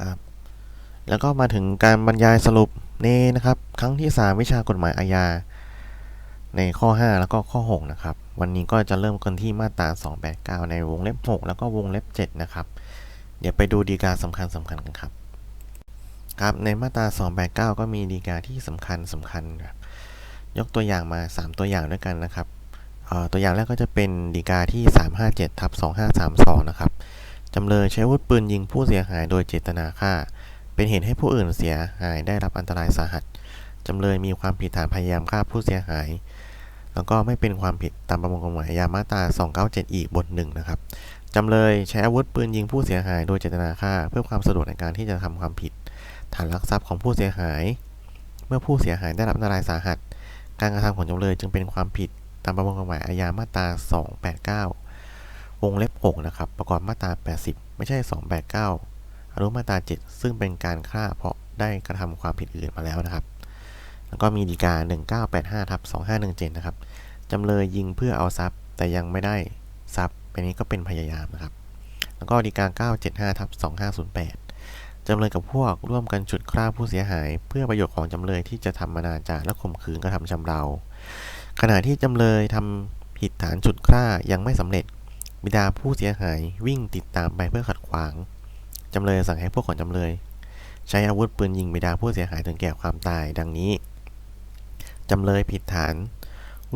ครับ แล้วก็มาถึงการบรรยายสรุปนี่นะครับ ครั้งที่ 3 วิชากฎหมายอาญา ในข้อ 5 แล้วก็ข้อ 6 นะครับ วันนี้ก็จะเริ่มกันที่มาตรา 289 ในวงเล็บ 6 แล้วก็วงเล็บ 7 นะครับ เดี๋ยวไปดูดีกาสำคัญสำคัญกันครับ ครับ ในมาตรา 289 ก็มีดีกาที่สำคัญสำคัญครับยกตัวอย่างมา 3 ตัวอย่างด้วยกันนะครับตัวอย่างแรกก็จะเป็นดีกาที่ 357ทับ2532 นะครับ จำเลยใช้อาวุธปืนยิงผู้เสียหายโดยเจตนาฆ่า เป็นเหตุให้ผู้อื่นเสียหายได้รับอันตรายสาหัส จำเลยมีความผิดฐานพยายามฆ่าผู้เสียหาย แล้วก็ไม่เป็นความผิดตามประมวลกฎหมายอาญามาตรา 297 อีกบทหนึ่งนะครับ จำเลยใช้อาวุธปืนยิงผู้เสียหายโดยเจตนาฆ่า เพื่อความสะดวกในการที่จะทำความผิด ฐานลักทรัพย์ของผู้เสียหาย เมื่อผู้เสียหายได้รับอันตรายสาหัส การกระทำของจำเลยจึงเป็นความผิดตามประมวลกฎหมายอาญามาตรา 289 วงเล็บ 6 นะครับ ประกอบมาตรา 80 ไม่ใช่ 289 อนุมาตรา 7 ซึ่งเป็นการฆ่าเพราะได้กระทำความผิดอื่นมาแล้วนะครับ แล้วก็มีดีกา 1985ทับ2517 นะครับจำเลยยิงเพื่อเอาทรัพย์ แต่ยังไม่ได้ทรัพย์อันนี้ก็เป็นพยายามนะครับ แล้วก็ดีกา 975ทับ2508 จำเลยกับพวกร่วมกันฉุดฆ่าผู้เสียหาย เพื่อประโยชน์ของจำเลยที่จะทำอนาจารและข่มขืนกระทำชำเรา ขณะที่จำเลยทำผิดฐานฉุดฆ่ายังไม่สำเร็จ บิดาผู้เสียหายวิ่งติดตามไปเพื่อขัดขวาง จำเลยสั่งให้พวกของจำเลย ใช้อาวุธปืนยิงบิดาผู้เสียหายถึงแก่ความตายดังนี้ จำเลยผิดฐาน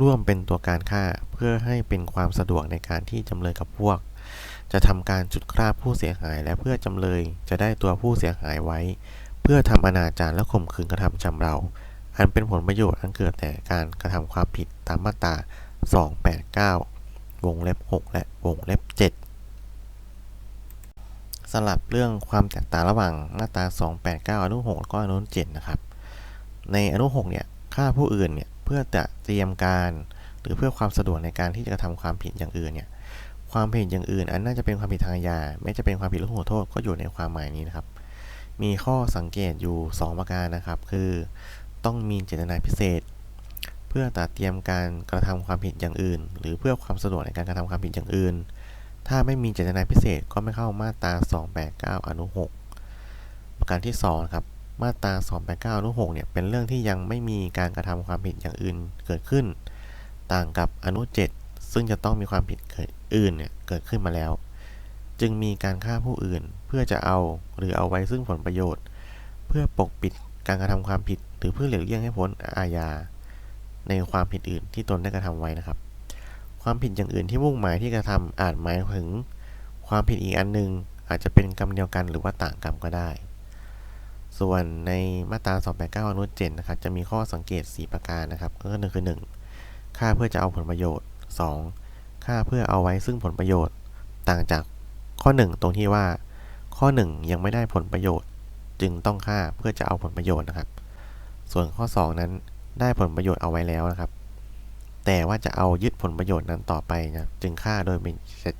ร่วมเป็นตัวการฆ่าเพื่อให้เป็นความสะดวกในการที่จำเลยกับพวก จะทำการจุดฆ่าผู้เสียหายและเพื่อจำเลยจะได้ตัวผู้เสียหายไว้ เพื่อทำอนาจารและข่มขืนกระทำชำเราอันเป็นผลประโยชน์อันเกิดแต่การกระทำความผิดตามมาตรา 289 วงเล็บ 6 และวงเล็บ 7 สลับเรื่องความแตกต่างระหว่างมาตรา 289 อนุ 6 แล้วก็อนุ 7 นะครับ ในอนุ 6 เนี่ยฆ่าผู้อื่นเนี่ยเพื่อจะเตรียมการหรือเพื่อความสะดวกในการที่จะกระทำความผิดอย่างอื่นเนี่ยความผิดอย่างอื่น อันน่าจะเป็นความผิดทางอาญาไม่จะเป็นความผิดเรื่องหัวโทษก็อยู่ในความหมายนี้นะครับ มีข้อสังเกตอยู่ 2 ประการนะครับ คือ ต้องมีเจตนาพิเศษ เพื่อตัดเตรียมการกระทำความผิดอย่างอื่น หรือเพื่อความสะดวกในการกระทำความผิดอย่างอื่น ถ้าไม่มีเจตนาพิเศษก็ไม่เข้ามาตรา 289 อนุ 6 ประการที่2ครับมาตรา 289 อนุ 6 เนี่ย เป็นเรื่องที่ยังไม่มีการกระทำความผิดอย่างอื่นเกิดขึ้น ต่างกับอนุ 7 ซึ่งจะต้องมีความผิดเกิดอื่นเนี่ยเกิดขึ้นมาแล้ว จึงมีการฆ่าผู้อื่นเพื่อจะเอาหรือเอาไว้ซึ่งผลประโยชน์ เพื่อปกปิดการกระทำความผิด หรือเพื่อหลีกเลี่ยงให้พ้นอาญา ในความผิดอื่นที่ตนได้กระทำไว้นะครับ ความผิดอย่างอื่นที่มุ่งหมายที่กระทำอาจหมายถึง ความผิดอีกอันหนึ่งอาจจะเป็นกรรมเดียวกันหรือว่าต่างกรรมก็ได้ ส่วนในมาตรา 289อนุ7นะครับ จะมีข้อสังเกต 4 ประการนะครับ ก็คือ 1. ฆ่าเพื่อจะเอาผลประโยชน์ 2. ฆ่าเพื่อเอาไว้ซึ่งผลประโยชน์ ต่างจากข้อ 1 ตรงที่ว่า ข้อ 1 ยังไม่ได้ผลประโยชน์ จึงต้องฆ่าเพื่อจะเอาผลประโยชน์นะครับ ส่วนข้อ 2 นั้น ได้ผลประโยชน์เอาไว้แล้วนะครับ แต่ว่าจะเอายึดผลประโยชน์นั้นต่อไปนะจึงฆ่าโดย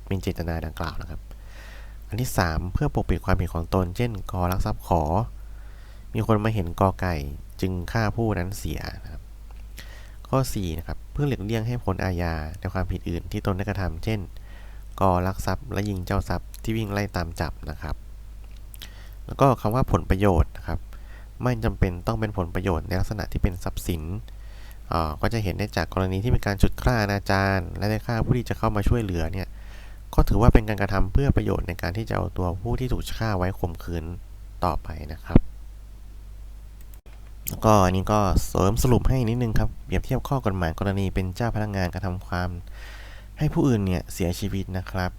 มีเจตนาดังกล่าวนะครับ อันที่ 3 เพื่อปกปิดความผิดของตน เช่นกอลักทรัพย์ขอ มีคนมาเห็นกอไก่จึงฆ่าผู้นั้นเสียนะครับข้อ4นะครับเพื่อหลีกเลี่ยงให้ผลอาญาในความผิดอื่นที่ตนได้กระทำเช่นกอลักทรัพย์และยิงเจ้าทรัพย์ที่วิ่งไล่ตามจับนะครับ แล้วก็คำว่าผลประโยชน์นะครับ ไม่จำเป็นต้องเป็นผลประโยชน์ในลักษณะที่เป็นทรัพย์สินก็จะเห็นได้จากกรณีที่มีการจุดฆ่าอาจารย์ และได้ฆ่าผู้ที่จะเข้ามาช่วยเหลือเนี่ยก็ถือว่าเป็นการกระทำเพื่อประโยชน์ในการที่จะเอาตัวผู้ที่ถูกฆ่าไว้ข่มขืนต่อไปนะครับแล้วก็อันนี้ก็เสริมสรุปให้นิดนึงครับเปรียบเทียบข้อกฎหมายกรณีเป็นเจ้าพนักงานกระทำความ ให้ผู้อื่นเนี่ยเสียชีวิตนะครับ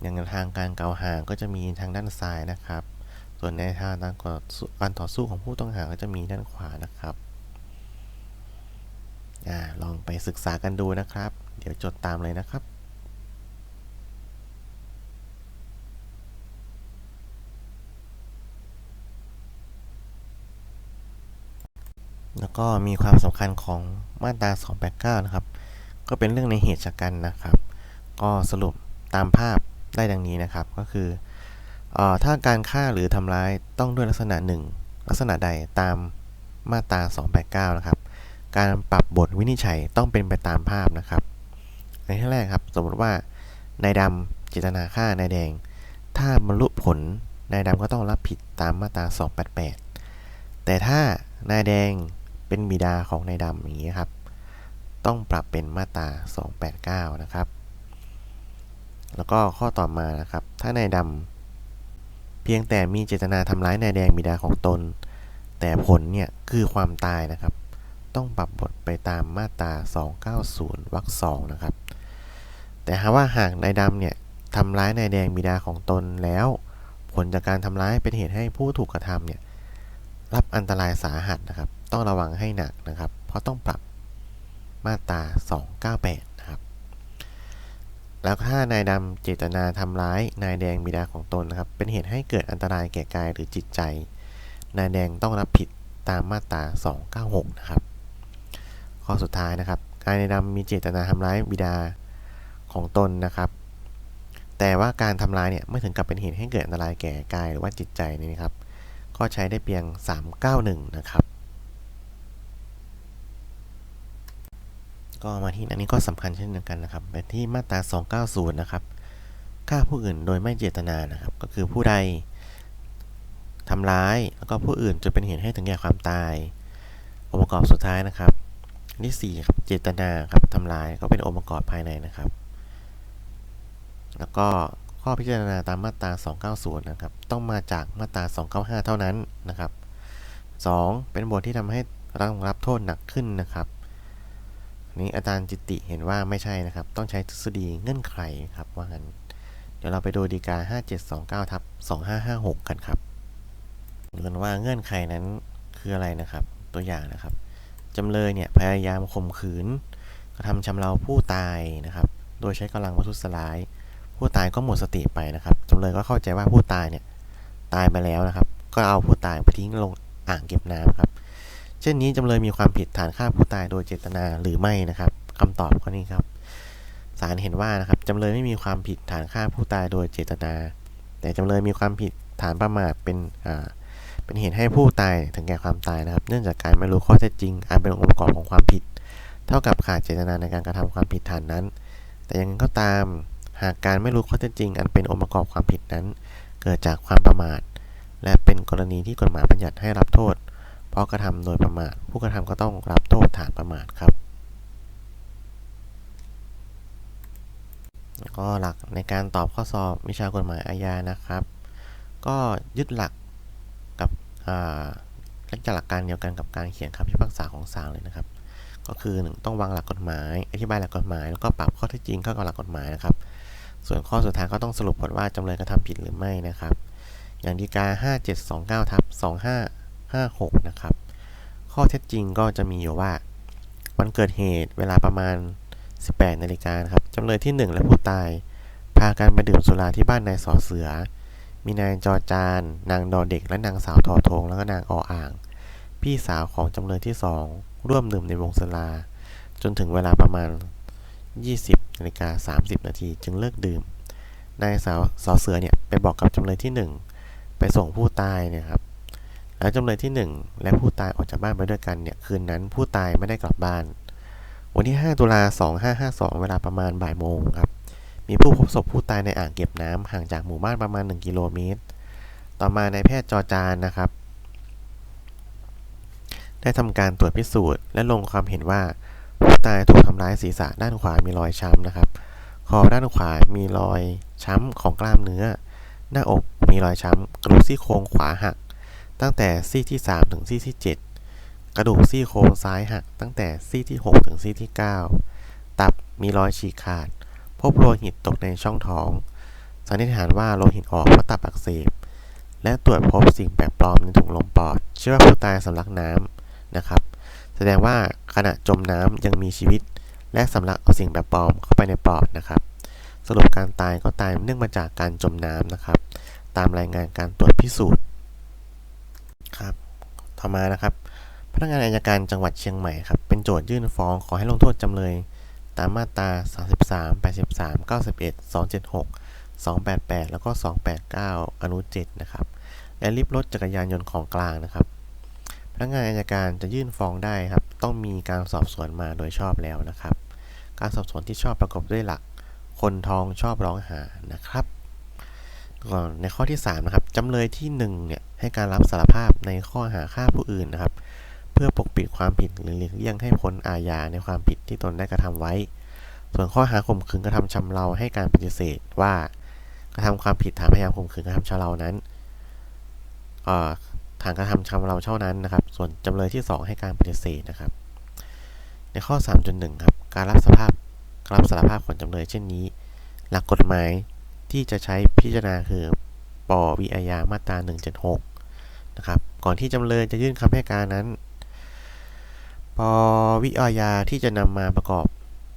อย่างทางการกล่าวหาก็จะมีทางด้านซ้ายนะครับ ส่วนในทางการต่อสู้ของผู้ต้องหาก็จะมีด้านขวานะครับอาลองไปศึกษากันดูนะครับ เดี๋ยวจดตามเลยนะครับแล้วก็มีความสำคัญของมาตรา 289 นะครับ ก็เป็นเรื่องในเหตุชะกันนะครับ ก็สรุปตามภาพได้ดังนี้นะครับ ก็คือ ถ้าการฆ่าหรือทำร้ายต้องด้วยลักษณะหนึ่งลักษณะใดตามมาตรา 289 นะครับ การปรับบทวินิจฉัยต้องเป็นไปตามภาพนะครับ ในที่แรกครับ สมมติว่านายดำเจตนาฆ่านายแดง ถ้าบรรลุผลนายดำก็ต้องรับผิดตามมาตรา 288 แต่ถ้านายแดงเป็นบิดาของนายดำอย่างนี้ครับ ต้องปรับเป็นมาตรา 289 นะครับ แล้วก็ข้อต่อมานะครับ ถ้านายดำ เพียงแต่มีเจตนาทำร้ายนายแดงบิดาของตน แต่ผลเนี่ยคือความตายนะครับ ต้องปรับบทไปตามมาตรา 290วรรคสองนะครับ แต่หากว่าหากนายดำเนี่ยทำร้ายนายแดงบิดาของตนแล้ว ผลจากการทำร้ายเป็นเหตุให้ผู้ถูกกระทำเนี่ยรับอันตรายสาหัสนะครับ ต้องระวังให้หนักนะครับ เพราะต้องปรับมาตรา 298 แล้วถ้านายดำเจตนาทำร้ายนายแดงบิดาของตนนะครับ เป็นเหตุให้เกิดอันตรายแก่กายหรือจิตใจ นายแดงต้องรับผิดตามมาตรา 296 นะครับ ข้อสุดท้ายนะครับการนายดำมีเจตนาทำร้ายบิดาของตนนะครับ แต่ว่าการทำร้ายเนี่ยไม่ถึงกับเป็นเหตุให้เกิดอันตรายแก่กายหรือว่าจิตใจนี่นะครับ ก็ใช้ได้เพียง 391 นะครับ ก็มาที่อันนี้ก็สำคัญเช่นเดียวกันนะครับไปที่มาตรา 290 นะครับฆ่าผู้อื่นโดยไม่เจตนานะครับ ก็คือผู้ใดทำร้ายแล้วก็ผู้อื่นจนเป็นเหตุให้ถึงแก่ความตาย องค์ประกอบสุดท้ายนะครับนที่4ครับเจตนาครับทำร้ายก็เป็นองค์ประกอบภายในนะครับ แล้วก็ข้อพิจารณาตามมาตรา 290 นะครับ ต้องมาจากมาตรา 295 เท่านั้นนะครับ 2. เป็นบทที่ทำให้ราต้องรับโทษหนักขึ้นนะครับ นี้อาจารย์จิติเห็นว่าไม่ใช่นะครับ ต้องใช้ทฤษฎีเงื่อนไขครับว่างั้น เดี๋ยวเราไปดูดีกา 5729ทับ2556 กันครับดูกันว่าเงื่อนไขนั้นคืออะไรนะครับ ตัวอย่างนะครับจำเลยเนี่ยพยายามข่มขืนกระทำชำเราผู้ตายนะครับ โดยใช้กำลังวัตถุสลาย ผู้ตายก็หมดสติไปนะครับจำเลยก็เข้าใจว่าผู้ตายเนี่ยตายไปแล้วนะครับ ก็เอาผู้ตายไปทิ้งลงอ่างเก็บน้ำครับ เช่นนี้จำเลยมีความผิดฐานฆ่าผู้ตายโดยเจตนาหรือไม่นะครับคำตอบข้อนี้ครับศาลเห็นว่านะครับจำเลยไม่มีความผิดฐานฆ่าผู้ตายโดยเจตนา แต่จำเลยมีความผิดฐานประมาทเป็นอ่าเป็นเหตุให้ผู้ตายถึงแก่ความตายนะครับ เนื่องจากการไม่รู้ข้อเท็จจริงอาจเป็นองค์ประกอบของความผิด เท่ากับขาดเจตนาในการกระทำความผิดฐานนั้น แต่ยังไงก็ตามหากการไม่รู้ข้อเท็จจริง อันเป็นองค์ประกอบความผิดนั้น เกิดจากความประมาท และเป็นกรณีที่กฎหมายบัญญัติให้รับโทษ เพราะกระทำโดยประมาทผู้กระทำก็ต้องรับโทษฐานประมาทครับก็หลักในการตอบข้อสอบวิชากฎหมายอาญานะครับ ก็ยึดหลักกับอ่าและจากหลักการเดียวกันกับการเขียนคำพิพากษาของศาลเลยนะครับ ก็คือ 1 ต้องวางหลักกฎหมาย อธิบายหลักกฎหมาย แล้วก็ปรับข้อเท็จจริงเข้ากับหลักกฎหมายนะครับ ส่วนข้อสุดท้ายก็ต้องสรุปผลว่าจำเลยกระทำผิดหรือไม่นะครับ อย่างดีกา 5729ทับ 2556 นะครับ ข้อเท็จจริงก็จะมีอยู่ว่า วันเกิดเหตุเวลาประมาณ 18 นาฬิกาครับจำเลยที่ 1 และผู้ตาย พากันไปดื่มสุราที่บ้านนายสอเสือ มีนายจอจาน นางดอเด็กและนางสาวทอทงแล้วก็นางออ่าง พี่สาวของจำเลยที่ 2 ร่วมดื่มในวงสุรา จนถึงเวลาประมาณ 20นาฬิกา30 นาทีจึงเลิกดื่มนายสาวสอเสือเนี่ยไปบอกกับจำเลยที่ 1 ไปส่งผู้ตายเนี่ยครับ แล้วจำเลยที่ 1 และผู้ตายออกจากบ้านไปด้วยกันเนี่ยคืนนั้นผู้ตายไม่ได้กลับบ้าน วันที่ 5 ตุลา 2552 เวลาประมาณบ่ายโมงครับ มีผู้พบศพผู้ตายในอ่างเก็บน้ำห่างจากหมู่บ้านประมาณ 1 กิโลเมตร ต่อมานายแพทย์จอจานนะครับ ได้ทำการตรวจพิสูจน์ และลงความเห็นว่าผู้ตายถูกทำร้ายศีรษะด้านขวามีรอยช้ำนะครับ คอด้านขวามีรอยช้ำของกล้ามเนื้อ หน้าอกมีรอยช้ำกระดูกซี่โครงขวาหัก ตั้งแต่ซี่ที่ 3 ถึงซี่ที่ 7 กระดูกซี่โครงซ้ายหักตั้งแต่ซี่ที่ 6 ถึงซี่ที่ 9 ตับมีรอยฉีกขาด พบโลหิตตกในช่องท้อง สันนิษฐานว่าโลหิตออกเพราะตับอักเสบ และตรวจพบสิ่งแปลกปลอมในถุงลมปอดเชื่อว่าผู้ตายสำลักน้ำนะครับ แสดงว่าขณะจมน้ำยังมีชีวิต และสำลักเอาสิ่งแปลกปลอมเข้าไปในปอดนะครับ สรุปการตายก็ตายเนื่องมาจากการจมน้ำนะครับ ตามรายงานการตรวจพิสูจน์ ครับต่อมานะครับพนักงานอัยการจังหวัดเชียงใหม่ครับเป็นโจทยื่นฟ้องขอให้ลงโทษจำเลย ตามมาตรา 33 83 91 276 288 แล้วก็ 289 อนุ 7 นะครับ และริบรถจักรยานยนต์ของกลางนะครับ พนักงานอัยการจะยื่นฟ้องได้ครับ ต้องมีการสอบสวนมาโดยชอบแล้วนะครับ การสอบสวนที่ชอบประกอบด้วยหลัก คนท้องชอบร้องหานะครับ ก่อนในข้อที่3นะครับจำเลยที่1เนี่ยให้การรับสารภาพในข้อหาฆ่าผู้อื่นนะครับ เพื่อปกปิดความผิดหรือหลีกเลี่ยงให้พ้นอาญาในความผิดที่ตนได้กระทำไว้ ส่วนข้อหาข่มขืนกระทำชำเราให้การปฏิเสธว่ากระทำความผิดฐานพยายามข่มขืนกระทำชำเรานั้นฐานกระทำชำเราเท่านั้นนะครับ ส่วนจำเลยที่ 2 ให้การปฏิเสธนะครับ ในข้อ 3.1 ครับ การรับสารภาพรรับสารภาพของจำเลยเช่นนี้ หลักกฎหมาย ที่จะใช้พิจารณาคือปวิอาญามาตรา 176 นะครับ ก่อนที่จำเลยจะยื่นคำให้การนั้น ปวิอาญาที่จะนำมาประกอบ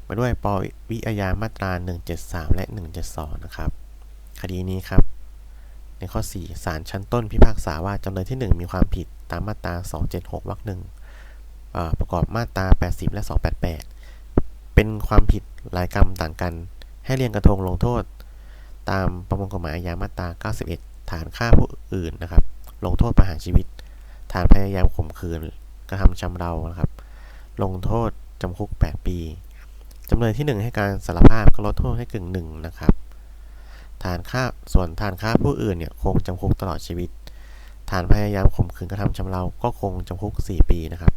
มาด้วยปวิอาญามาตรา 173 และ 172 นะครับ คดีนี้ครับ ในข้อ 4 ศาลชั้นต้นพิพากษาว่าจำเลยที่ 1 มีความผิดตามมาตรา 276 วรรคหนึ่งประกอบมาตรา 80 และ 288 เป็นความผิดหลายกรรมต่างกัน ให้เรียงกระทงลงโทษ ตามประมวลกฎหมายอาญามาตรา 91 ฐานฆ่าผู้อื่นนะครับ ลงโทษประหารชีวิต ฐานพยายามข่มขืน กระทำชำเรานะครับ ลงโทษจำคุก 8 ปีจำเลยที่ 1 ให้การสารภาพก็ลดโทษให้กึ่งหนึ่งนะครับ ฐานฆ่าส่วนฐานฆ่าผู้อื่นเนี่ยคงจำคุกตลอดชีวิต ฐานพยายามข่มขืนกระทำชำเรา ก็คงจำคุก 4 ปีนะครับ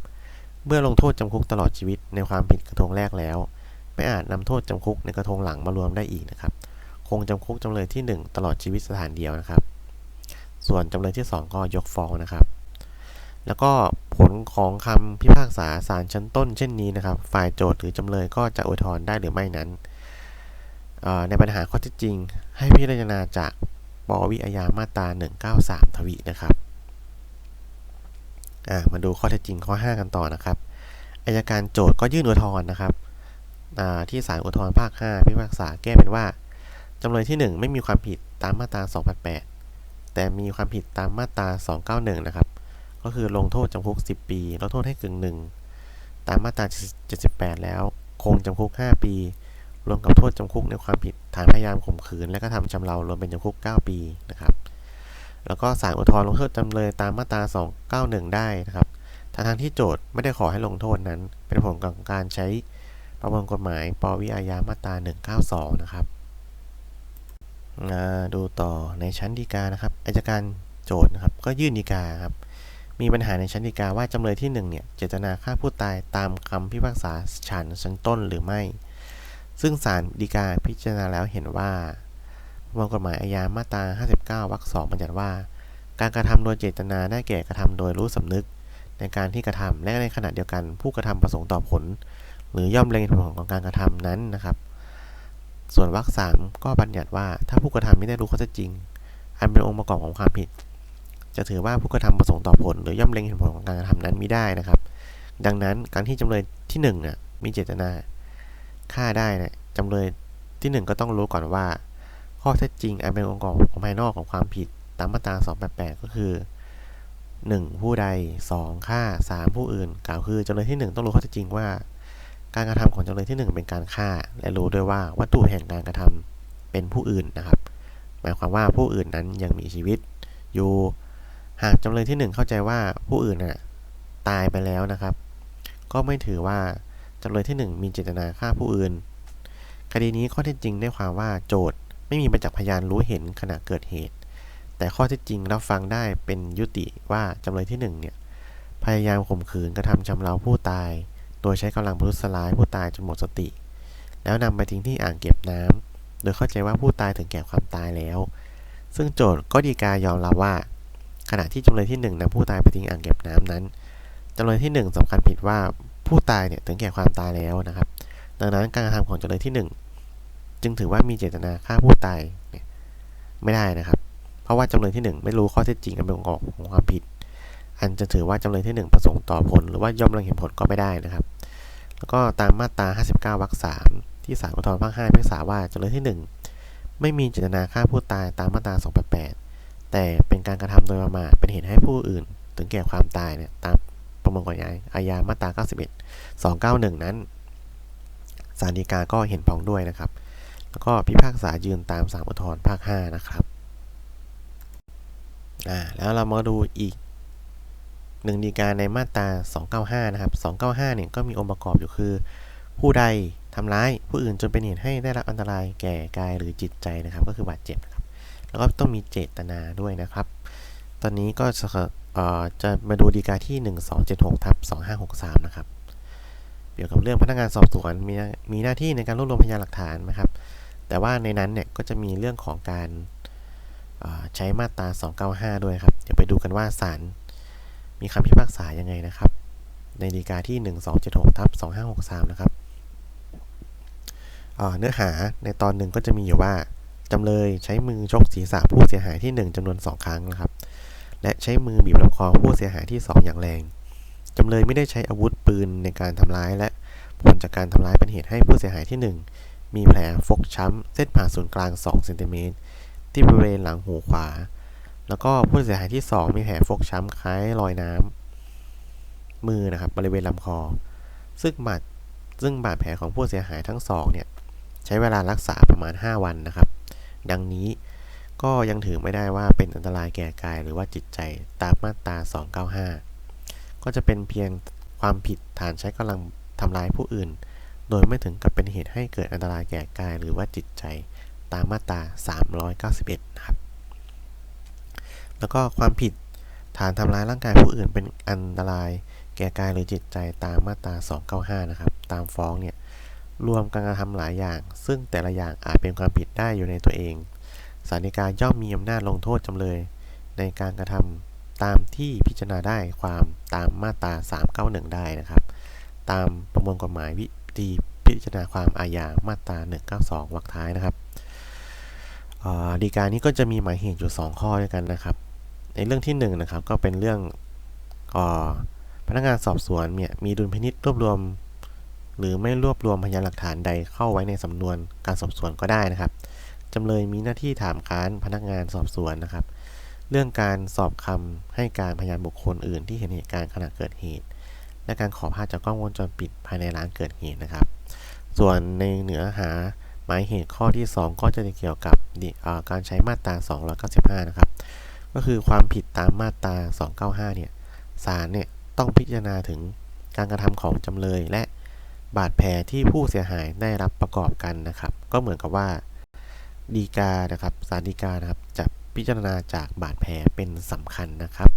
เมื่อลงโทษจำคุกตลอดชีวิตในความผิดกระทงแรกแล้ว ไม่อาจนำโทษจำคุกในกระทงหลังมารวมได้อีกนะครับ คงจำคุกจำเลยที่ 1 ตลอดชีวิตสถานเดียวนะครับ ส่วนจำเลยที่ 2 ก็ยกฟ้องนะครับ แล้วก็ผลของคำพิพากษาศาลชั้นต้นเช่นนี้นะครับ ฝ่ายโจทย์หรือจำเลยก็จะอุทธรณ์ได้หรือไม่นั้นในปัญหาข้อเท็จจริง ให้พิจารณาจากปวิอาญามาตรา 193 ทวีนะครับมาดูข้อเท็จจริงข้อ 5 กันต่อนะครับอายการโจทย์ก็ยื่นอุทธรณ์นะครับที่ศาลอุทธรณ์ภาค 5 พิพากษาแก้เป็นว่า จำเลยที่ 1 ไม่มีความผิดตามมาตรา 288 แต่มีความผิดตามมาตรา 291 นะครับ ก็คือลงโทษจำคุก 10 ปีลดโทษให้กึ่งหนึ่งตามมาตรา 78 แล้ว คงจำคุก 5 ปี รวมกับโทษจำคุกในความผิดฐานพยายามข่มขืน และก็ทำชำเรารวมเป็นจำคุก 9 ปีนะครับ แล้วก็ศาลอุทธรณ์ลงโทษจำเลยตามมาตรา 291 ได้นะครับทั้งทที่โจทย์ไม่ได้ขอให้ลงโทษนั้น เป็นผลของการใช้ประมวลกฎหมายปวิอาญามาตรา 192 นะครับ ดูต่อในชั้นฎีกานะครับอายการโจทย์นะครับก็ยื่นฎีกาครับมีปัญหาในชั้นฎีกาว่าจำเลยที่1เนี่ยเจตนาฆ่าผู้ตายตามคำพิพากษาศาลชั้นต้นหรือไม่ ซึ่งศาลฎีกาพิจารณาแล้วเห็นว่าประมวลกฎหมายอาญามาตรา 59วรรค2บัญญัติว่า การกระทำโดยเจตนาได้แก่กระทำโดยรู้สำนึก ในการที่กระทำและในขณะเดียวกัน ผู้กระทำประสงค์ต่อผล หรือย่อมเล็งผลของการกระทำนั้นนะครับ ส่วนวรรคสามก็บัญญัติว่าถ้าผู้กระทำไม่ได้รู้ข้อเท็จจริง อันเป็นองค์ประกอบของความผิด จะถือว่าผู้กระทำประสงค์ต่อผล หรือย่อมเล็งเห็นผลของการกระทำนั้นไม่ได้นะครับ ดังนั้นการที่จำเลยที่1น่ะมีเจตนาฆ่าได้นะจำเลยที่ 1 ก็ต้องรู้ก่อนว่า ข้อเท็จจริงอันเป็นองค์ประกอบของภายนอกของความผิดตามมาตรา288 ก็คือ 1. ผู้ใด 2. ฆ่า 3. ผู้อื่น กล่าวคือจำเลยที่ 1 ต้องรู้ข้อเท็จจริงว่า การกระทำของจำเลยที่ 1 เป็นการฆ่า และรู้ด้วยว่าวัตถุแห่งการกระทำเป็นผู้อื่นนะครับ หมายความว่าผู้อื่นนั้นยังมีชีวิตอยู่หากจำเลยที่ 1 เข้าใจว่าผู้อื่นน่ะตายไปแล้วนะครับ ก็ไม่ถือว่าจำเลยที่ 1 มีเจตนาฆ่าผู้อื่น คดีนี้ข้อเท็จจริงได้ความว่าโจทย์ไม่มีประจักษ์พยานรู้เห็นขณะเกิดเหตุ แต่ข้อเท็จจริงรับฟังได้เป็นยุติว่าจำเลยที่1เนี่ยพยายามข่มขืนกระทำชำเราผู้ตาย โดยใช้กำลังประทุษร้ายผู้ตายจนหมดสติ แล้วนำไปทิ้งที่อ่างเก็บน้ำโดยเข้าใจว่าผู้ตายถึงแก่ความตายแล้ว ซึ่งโจทย์ก็ดีกายอมรับว่า ขณะที่จำเลยที่1นำผู้ตายไปทิ้งอ่างเก็บน้ำนั้นจำเลยที่ 1สำคัญผิดว่าผู้ตายเนี่ยถึงแก่ความตายแล้วนะครับ ดังนั้นการกระทำของจำเลยที่ 1 จึงถือว่ามีเจตนาฆ่าผู้ตายเนี่ยไม่ได้นะครับ เพราะว่าจำเลยที่ 1 ไม่รู้ข้อเท็จจริงอันเป็นองค์ประกอบของความผิด อันจะถือว่าจำเลยที่ 1 ประสงค์ต่อผล หรือว่าย่อมรังเห็นผลก็ไม่ได้นะครับ แล้วก็ตามมาตรา 59 วรรค 3 ที่ศาลอุทธรณ์ภาค5พิพากษาว่าจำเลยที่ 1 ไม่มีเจตนาฆ่าผู้ตายตามมาตรา 288 แต่เป็นการกระทำโดยประมาทเป็นเหตุให้ผู้อื่น ถึงแก่ความตายเนี่ยตามประมวลกฎหมายอาญามาตรา 91 291 นั้นศาลฎีกาก็เห็นพ้องด้วยนะครับ แล้วก็พิพากษายืนตามศาลอุทธรณ์ภาค 5 นะครับ อ่า แล้วเรามาดูอีก หนึ่งฎีกาในมาตรา 295 นะครับ 295 เนี่ยก็มีองค์ประกอบอยู่คือ ผู้ใดทำร้ายผู้อื่นจนเป็นเหตุให้ได้รับอันตรายแก่กายหรือจิตใจนะครับ ก็คือบาดเจ็บนะครับ แล้วก็ต้องมีเจตนาด้วยนะครับ ตอนนี้ก็จะจะมาดูดีกาที่ 1276ทับ2563 นะครับ เกี่ยวกับเรื่องพนักงานสอบสวนมีมีหน้าที่ในการรวบรวมพยานหลักฐานนะครับ แต่ว่าในนั้นเนี่ยก็จะมีเรื่องของการใช้มาตรา 295 ด้วยครับ เดี๋ยวไปดูกันว่าศาล มีคำพิพากษายังไงนะครับ ในดีกาที่ 1276ทับ2563 นะครับเนื้อหาในตอนหนึ่งก็จะมีอยู่ว่าจำเลยใช้มือชกศีรษะผู้เสียหายที่ 1จำนวน 2 ครั้งนะครับ และใช้มือบีบลำคอผู้เสียหายที่ 2 อย่างแรงจำเลยไม่ได้ใช้อาวุธปืนในการทำร้ายและผลจากการทำร้ายเป็นเหตุให้ผู้เสียหายที่ 1 มีแผลฟกช้ำเส้นผ่าศูนย์กลาง 2 เซนติเมตรที่บริเวณหลังหูขวา แล้วก็ผู้เสียหายที่ 2 มีแผลฟกช้ำคล้ายรอยน้ำมือนะครับบริเวณลำคอ ซึ่งบาดซึ่งบาดแผลของผู้เสียหายทั้งสองเนี่ยใช้เวลารักษาประมาณ 5 วันนะครับ ดังนี้ก็ยังถือไม่ได้ว่าเป็นอันตรายแก่กายหรือว่าจิตใจตามมาตรา 295 ก็จะเป็นเพียงความผิดฐานใช้กำลังทำร้ายผู้อื่น โดยไม่ถึงกับเป็นเหตุให้เกิดอันตรายแก่กายหรือว่าจิตใจตามมาตรา 391 นะครับ แล้วก็ความผิดฐานทำร้ายร่างกายผู้อื่นเป็นอันตราย แก่กายหรือจิตใจตามมาตรา 295 นะครับ ตามฟ้องเนี่ย รวมการกระทำหลายอย่าง ซึ่งแต่ละอย่างอาจเป็นความผิดได้อยู่ในตัวเองศาลฎีกาย่อมมีอำนาจลงโทษจำเลย ในการกระทำตามที่พิจารณาได้ความตามมาตรา 391 ได้นะครับ ตามประมวลกฎหมายวิธีพิจารณาความอาญามาตรา 192 วรรคท้ายนะครับดีกานี้ก็จะมีหมายเหตุอยู่ 2 ข้อด้วยกันนะครับ ในเรื่องที่1นนะครับก็เป็นเรื่องอพนักงานสอบสวนเนี่ยมีดุลพินิษรวบรวม หรือไม่รวบรวมพยานหลักฐานใดเข้าไว้ในสำนวนการสอบสวนก็ได้นะครับจำเลยมีหน้าที่ถามค้านพนักงานสอบสวนนะครับ เรื่องการสอบคำให้การพยานบุคคลอื่น ที่เห็นเหตุการณ์ขณะเกิดเหตุ และการขอภาพจากกล้องวงจรปิดภายในร้านเกิดเหตุนะครับ ส่วนในเนื้อหาหมายเหตุข้อที่ 2 ก็จะเกี่ยวกับการใช้มาตรา 295 นะครับ ก็คือความผิดตามมาตรา 295 เนี่ยศาลเนี่ยต้องพิจารณาถึงการกระทำของจำเลยและบาดแผลที่ผู้เสียหายได้รับประกอบกันนะครับ ก็เหมือนกับว่าดีกานะครับศาลฎีกานะครับจะพิจารณาจากบาดแผลเป็นสำคัญนะครับ